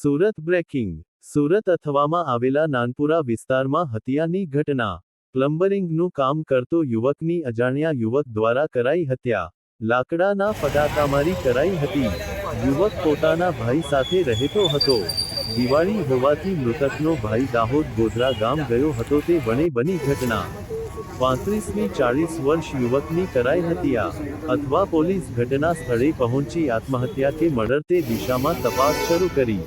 Surat breaking, Surat અથવામાં આવેલા નાનપુરા વિસ્તારમાં હત્યાની ઘટના. પ્લમ્બરિંગનું કામ કરતો યુવકની અજાણ્યા યુવક દ્વારા કરાઈ હત્યા. લાકડાના ફટાકામારી કરાઈ હતી. યુવક પોતાના ભાઈ સાથે રહેતો હતો. દિવાળી હોવાથી મૃતકનો ભાઈ દાહોદ ગોધરા ગામ ગયો હતો તે વણે બની ઘટના. પાંત્રીસમી ચાળીસ વર્ષ યુવકની કરાઈ હત્યા અથવા પોલીસ ઘટના સ્થળે પહોંચી આત્મહત્યા કે મર્ડર તે દિશામાં તપાસ શરૂ કરી.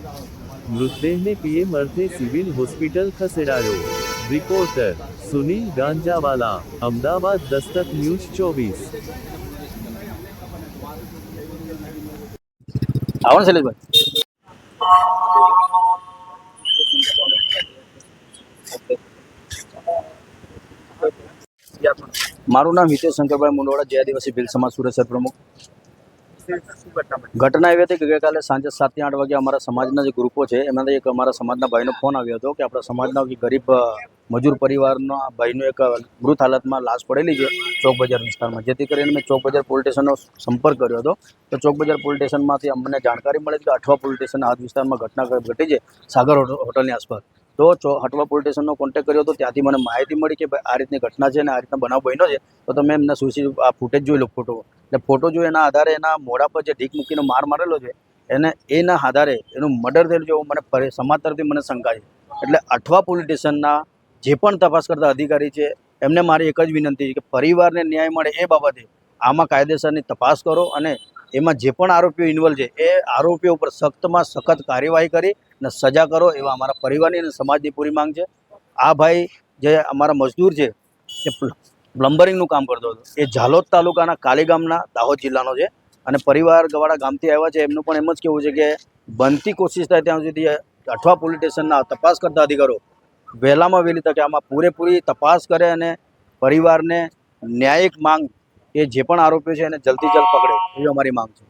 મૃતદેહને પીએમ અર્થે સિવિલ હોસ્પિટલ ખસેડાયો. રિપોર્ટર, સુનિલ ગાંજાવાલા, અમદાવાદ દસ્તક ન્યૂઝ ચોવીસ. આવો શૈલેષભાઈ. મારું નામ હિતેશ શંકરભાઈ મુંડવાડા જે આદિવાસી ભીલ સમાજ સુરત પ્રમુખ. ઘટના એવી હતી કે ગઈકાલે સાંજે સાતથી આઠ વાગે અમારા સમાજના જે ગ્રુપો છે એમાંથી એક અમારા સમાજના ભાઈનો ફોન આવ્યો હતો કે આપણા સમાજના ગરીબ મજૂર પરિવારનો આ ભાઈનો એક મૃત હાલતમાં લાશ પડેલી છે ચોક બજાર વિસ્તારમાં. જેથી કરીને મેં ચોક બજાર પોલીસ સ્ટેશનનો સંપર્ક કર્યો હતો. તો ચોક બજાર પોલીસ સ્ટેશનમાંથી અમને જાણકારી મળી કે અઠવા પોલીસ સ્ટેશન આ વિસ્તારમાં ઘટના ઘટી છે સાગર હોટલની આસપાસ. તો ચો, હટવા પોલીસ સ્ટેશનનો કોન્ટેક્ટ કર્યો હતો. ત્યાંથી મને માહિતી મળી કે ભાઈ આ રીતની ઘટના છે અને આ રીતના બનાવ બન્યો છે. તો તમે એમને સુશી આ ફૂટેજ જોઈ લો ફોટો એટલે ફોટો જોઈ એના આધારે એના મોઢા પર જે ઢીક મૂકીને માર મારેલો છે, એને, એના આધારે એનું મર્ડર થયેલું છે મને સમાજ તરફથી મને શંકા છે. એટલે અઠવા પોલીસ સ્ટેશનના જે પણ તપાસ કરતા અધિકારી છે, એમને મારી એક જ વિનંતી છે કે પરિવારને ન્યાય મળે એ બાબતે આમાં કાયદેસરની તપાસ કરો અને એમાં જે પણ આરોપીઓ ઇન્વોલ્વ છે, એ આરોપીઓ ઉપર સખ્તમાં સખત કાર્યવાહી કરી અને સજા કરો એવા અમારા પરિવારની અને સમાજની પૂરી માંગ છે. આ ભાઈ જે અમારા મજદૂર છે, એ પ્લ- પ્લમ્બરિંગનું કામ કરતો હતો. એ ઝાલોદ તાલુકાના કાલી ગામના દાહોદ જિલ્લાનો છે અને પરિવાર ગવાડા ગામથી આવ્યા છે. એમનું પણ એમ જ કહેવું છે કે બનતી કોશિશ થાય ત્યાં સુધી અઠવા પોલીસ સ્ટેશનના તપાસ કરતા અધિકારો વહેલામાં વહેલી તકે આમાં પૂરેપૂરી તપાસ કરે અને પરિવારને ન્યાયિક માંગ, એ જે પણ આરોપીઓ છે એને જલ્દી જલ્દ પકડે, એવી અમારી માંગ છે.